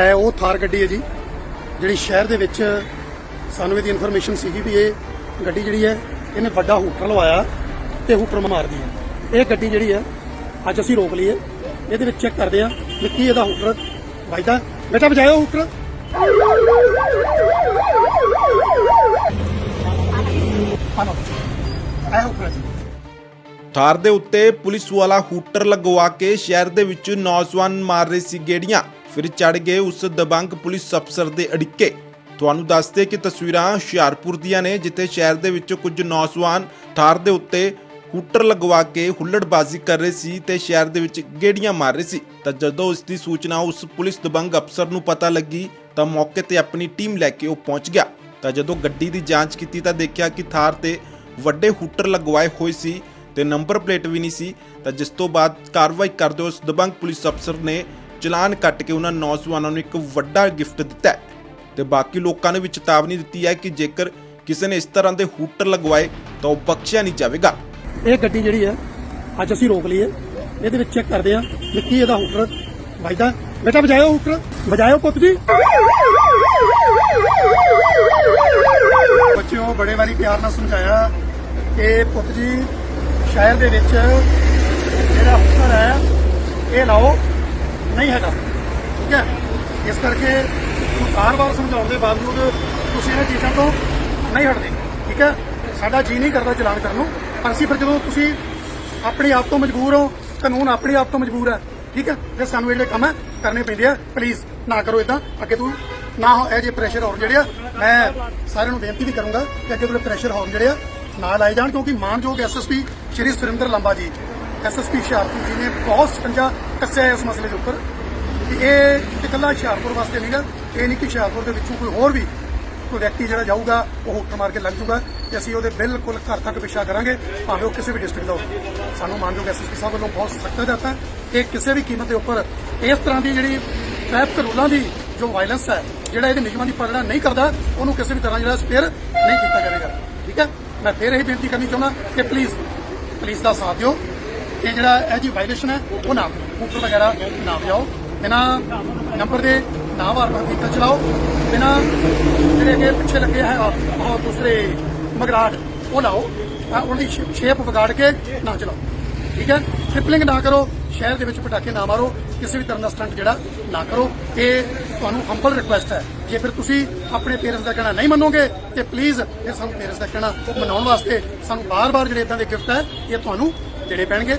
ਹੈ, ਉਹ ਥਾਰ ਗੱਡੀ ਹੈ ਜੀ, ਜਿਹੜੀ ਸ਼ਹਿਰ ਦੇ ਵਿੱਚ ਸਾਨੂੰ ਇਹਦੀ ਇਨਫੋਰਮੇਸ਼ਨ ਸੀਗੀ ਵੀ ਇਹ ਗੱਡੀ ਜਿਹੜੀ ਹੈ, ਇਹਨੇ ਵੱਡਾ ਹੂਟਰ ਲਵਾਇਆ ਤੇ ਹੂਟਰ ਮਾਰਦੀ ਹੈ ਇਹ ਗੱਡੀ ਜਿਹੜੀ ਹੈ, ਅੱਜ ਅਸੀਂ ਰੋਕ ਲਈ ਹੈ ਇਹਦੇ ਵਿੱਚ ਚੈੱਕ ਕਰਦੇ ਹਾਂ ਵੀ ਕੀ ਇਹਦਾ ਹੂਟਰ ਵੱਜਦਾ। ਬੇਟਾ, ਵਜਾਇਓ ਹੂਟਰ। ਆਨੋ ਇਹ ਹੂਟਰ ਥਾਰ ਦੇ ਉੱਤੇ ਪੁਲਿਸ ਵਾਲਾ ਹੂਟਰ ਲਗਵਾ ਕੇ ਸ਼ਹਿਰ ਦੇ ਵਿੱਚ ਨੌਜਵਾਨ ਮਾਰ ਰਹੇ ਸੀ ਗੇੜੀਆਂ। ਫਿਰ ਚੜ ਗਏ ਉਸ ਦਬੰਗ ਪੁਲਿਸ ਅਫਸਰ ਦੇ ਅੜਿੱਕੇ। ਤੁਹਾਨੂੰ ਦੱਸਦੇ ਕਿ ਤਸਵੀਰਾਂ ਹੁਸ਼ਿਆਰਪੁਰ ਦੀਆਂ ਨੇ, ਜਿੱਥੇ ਸ਼ਹਿਰ ਦੇ ਵਿੱਚ ਕੁਝ ਨੌਜਵਾਨ ਥਾਰ ਦੇ ਉੱਤੇ ਹੂਟਰ ਲਗਵਾ ਕੇ ਹੁੱਲੜਬਾਜ਼ੀ ਕਰ ਰਹੇ ਸੀ ਤੇ ਸ਼ਹਿਰ ਦੇ ਵਿੱਚ ਗੇੜੀਆਂ ਮਾਰ ਰਹੇ ਸੀ। ਤਾਂ ਜਦੋਂ ਇਸ ਦੀ ਸੂਚਨਾ ਉਸ ਪੁਲਿਸ ਦਬੰਗ ਅਫਸਰ ਨੂੰ ਪਤਾ ਲੱਗੀ, ਤਾਂ ਮੌਕੇ ਤੇ ਆਪਣੀ ਟੀਮ ਲੈ ਕੇ ਉਹ ਪਹੁੰਚ ਗਿਆ। ਤਾਂ ਜਦੋਂ ਗੱਡੀ ਦੀ ਜਾਂਚ ਕੀਤੀ, ਤਾਂ ਦੇਖਿਆ ਕਿ ਥਾਰ ਤੇ ਵੱਡੇ ਹੂਟਰ ਲਗਵਾਏ ਹੋਏ ਸੀ ਤੇ ਨੰਬਰ ਪਲੇਟ ਵੀ ਨਹੀਂ ਸੀ। ਤਾਂ ਜਿਸ ਤੋਂ ਬਾਅਦ ਕਾਰਵਾਈ ਕਰਦੇ ਉਸ ਦਬੰਗ ਪੁਲਿਸ ਅਫਸਰ ਨੇ ਚਲਾਨ ਕੱਟ ਕੇ ਉਹਨਾਂ ਨੌਜਵਾਨਾਂ ਨੂੰ ਇੱਕ ਵੱਡਾ ਗਿਫਟ ਦਿੱਤਾ ਹੈ। ਤੇ ਬਾਕੀ ਲੋਕਾਂ ਨੂੰ ਵੀ ਚੇਤਾਵਨੀ ਦਿੱਤੀ ਹੈ ਕਿ ਜੇਕਰ ਕਿਸੇ ਨੇ ਇਸ ਤਰ੍ਹਾਂ ਦੇ ਹੂਟਰ ਲਗਵਾਏ ਤਾਂ ਉਹ ਬਖਸ਼ਿਆ ਨਹੀਂ ਜਾਵੇਗਾ। ਇਹ ਗੱਡੀ ਜਿਹੜੀ ਹੈ ਅੱਜ ਅਸੀਂ ਰੋਕ ਲਈ ਹੈ ਇਹਦੇ ਵਿੱਚ ਚੈੱਕ ਕਰਦੇ ਆ ਵੀ ਕੀ ਇਹਦਾ ਹੂਟਰ ਵੱਜਦਾ। ਬੇਟਾ ਵਜਾਇਓ ਹੂਟਰ। ਵਜਾਇਓ ਪੁੱਤ ਜੀ। ਬੱਚਿਓ ਬੜੇ ਵਾਰੀ ਪਿਆਰ ਨਾਲ ਸਮਝਾਇਆ ਕਿ ਪੁੱਤ ਜੀ ਸ਼ਹਿਰ ਦੇ ਵਿੱਚ ਜਿਹੜਾ ਹੂਟਰ ਹੈ ਇਹ ਲਾਓ। ਨਹੀਂ ਹੈਗਾ, ਠੀਕ ਹੈ? ਇਸ ਕਰਕੇ ਵਾਰ ਵਾਰ ਸਮਝਾਉਣ ਦੇ ਬਾਵਜੂਦ ਤੁਸੀਂ ਇਹਨਾਂ ਚੀਜ਼ਾਂ ਤੋਂ ਨਹੀਂ ਹਟਦੇ, ਠੀਕ ਹੈ? ਸਾਡਾ ਜੀ ਨਹੀਂ ਕਰਦਾ ਚਲਾਨ ਕਰਨ ਨੂੰ। ਪਰ ਅਸੀਂ ਫਿਰ ਜਦੋਂ ਤੁਸੀਂ ਆਪਣੇ ਆਪ ਤੋਂ ਮਜਬੂਰ ਹੋ, ਕਾਨੂੰਨ ਆਪਣੇ ਆਪ ਤੋਂ ਮਜਬੂਰ ਹੈ, ਠੀਕ ਹੈ? ਫਿਰ ਸਾਨੂੰ ਜਿਹੜੇ ਕੰਮ ਹੈ, ਕਰਨੇ ਪੈਂਦੇ ਆ। ਪਲੀਜ਼ ਨਾ ਕਰੋ ਇਦਾਂ ਅੱਗੇ ਤੋਂ ਨਾ ਹੋ, ਇਹ ਜੇ ਪ੍ਰੈਸ਼ਰ ਹੋਰ ਜਿਹੜੇ ਆ, ਮੈਂ ਸਾਰਿਆਂ ਨੂੰ ਬੇਨਤੀ ਵੀ ਕਰੂੰਗਾ ਕਿ ਅੱਗੇ ਤੋਂ ਪ੍ਰੈਸ਼ਰ ਹੋਰ ਜਿਹੜੇ ਆ ਨਾ ਲਾਏ ਜਾਣ। ਕਿਉਂਕਿ ਮਾਨਯੋਗ ਐਸਐਸਪੀ ਸ਼੍ਰੀ ਸੁਰਿੰਦਰ ਲੰਬਾ ਜੀ ਐਸਐਸਪੀ ਹੁਸ਼ਿਆਰਪੁਰ ਜੀ ਨੇ ਬਹੁਤ ਸਕੰਜਾ ਕੱਸਿਆ ਇਸ ਮਸਲੇ ਦੇ ਉੱਪਰ। ਕਿ ਇਹ ਇਕੱਲਾ ਹੁਸ਼ਿਆਰਪੁਰ ਵਾਸਤੇ ਨਹੀਂਗਾ ਇਹ ਨਹੀਂ ਕਿ ਹੁਸ਼ਿਆਰਪੁਰ ਦੇ ਵਿੱਚੋਂ ਕੋਈ ਹੋਰ ਵੀ ਕੋਈ ਵਿਅਕਤੀ ਜਿਹੜਾ ਜਾਊਗਾ, ਉਹ ਹੁੱਟ ਮਾਰ ਕੇ ਲੱਗ ਜਾਊਗਾ ਤੇ ਅਸੀਂ ਉਹਦੇ ਬਿਲਕੁਲ ਘਰ ਤੱਕ ਪਿੱਛਾ ਕਰਾਂਗੇ, ਭਾਵੇਂ ਉਹ ਕਿਸੇ ਵੀ ਡਿਸਟ੍ਰਿਕਟ ਦਾ ਹੋਵੇ। ਸਾਨੂੰ ਮਾਨਯੋਗ ਐਸਐਸਪੀ ਸਾਹਿਬ ਵੱਲੋਂ ਬਹੁਤ ਸਖਤ ਹਦਾਇਤਾਂ ਹੈ ਕਿ ਕਿਸੇ ਵੀ ਕੀਮਤ ਦੇ ਉੱਪਰ ਇਸ ਤਰ੍ਹਾਂ ਦੀ ਜਿਹੜੀ ਟ੍ਰੈਫਿਕ ਰੂਲਾਂ ਦੀ ਜੋ ਵਾਇਲੈਂਸ ਹੈ, ਜਿਹੜਾ ਇਹਦੇ ਨਿਯਮਾਂ ਦੀ ਪਾਲਣਾ ਨਹੀਂ ਕਰਦਾ, ਉਹਨੂੰ ਕਿਸੇ ਵੀ ਤਰ੍ਹਾਂ ਜਿਹੜਾ ਸਪੇਅਰ ਨਹੀਂ ਕੀਤਾ ਜਾਵੇਗਾ। ਠੀਕ ਹੈ? ਮੈਂ ਫੇਰ ਇਹ ਬੇਨਤੀ ਕਰਨੀ ਚਾਹੁੰਦਾ ਕਿ ਪਲੀਜ਼ ਪੁਲਿਸ ਦਾ ਸਾਥ ਦਿਓ। ਇਹ ਜਿਹੜਾ ਇਹ ਜੀ ਵਾਇਲੇਸ਼ਨ ਹੈ, ਉਹ ਨਾ ਕਰੋ। ਵਗੈਰਾ ਨਾ ਵਜਾਓ ਬਿਨਾਂ ਨੰਬਰ ਦੇ ਨਾ ਵਾਰ ਵਾਰ ਵਹੀਕਲ ਚਲਾਓ, ਬਿਨਾਂ ਜਿਹੜੇ ਅੱਗੇ ਪਿੱਛੇ ਲੱਗੇ ਹੈ ਆਹ ਦੂਸਰੇ ਮਗਰਾਟ ਉਹ ਲਾਓ ਆਹ ਉਹਦੀ ਸ਼ੇਪ ਵਿਗਾੜ ਕੇ ਨਾ ਚਲਾਓ। ਠੀਕ ਹੈ? ਟ੍ਰਿਪਲਿੰਗ ਨਾ ਕਰੋ, ਸ਼ਹਿਰ ਦੇ ਵਿੱਚ ਪਟਾਕੇ ਨਾ ਮਾਰੋ, ਕਿਸੇ ਵੀ ਤਰ੍ਹਾਂ ਦਾ ਸਟੰਟ ਜਿਹੜਾ ਨਾ ਕਰੋ। ਇਹ ਤੁਹਾਨੂੰ ਹੰਬਲ ਰਿਕੁਐਸਟ ਹੈ। ਜੇ ਫਿਰ ਤੁਸੀਂ ਆਪਣੇ ਪੇਰੈਂਟਸ ਦਾ ਕਹਿਣਾ ਨਹੀਂ ਮੰਨੋਗੇ, ਤੇ ਪਲੀਜ਼ ਫਿਰ ਸਾਨੂੰ ਪੇਰੈਂਟਸ ਦਾ ਕਹਿਣਾ ਮਨਾਉਣ ਵਾਸਤੇ ਸਾਨੂੰ ਬਾਰ-ਬਾਰ ਜਿਹੜੇ ਇਦਾਂ ਦੇ ਗਿਫਟ ਹੈ, ਇਹ ਤੁਹਾਨੂੰ ਦੇਣੇ ਪੈਣਗੇ।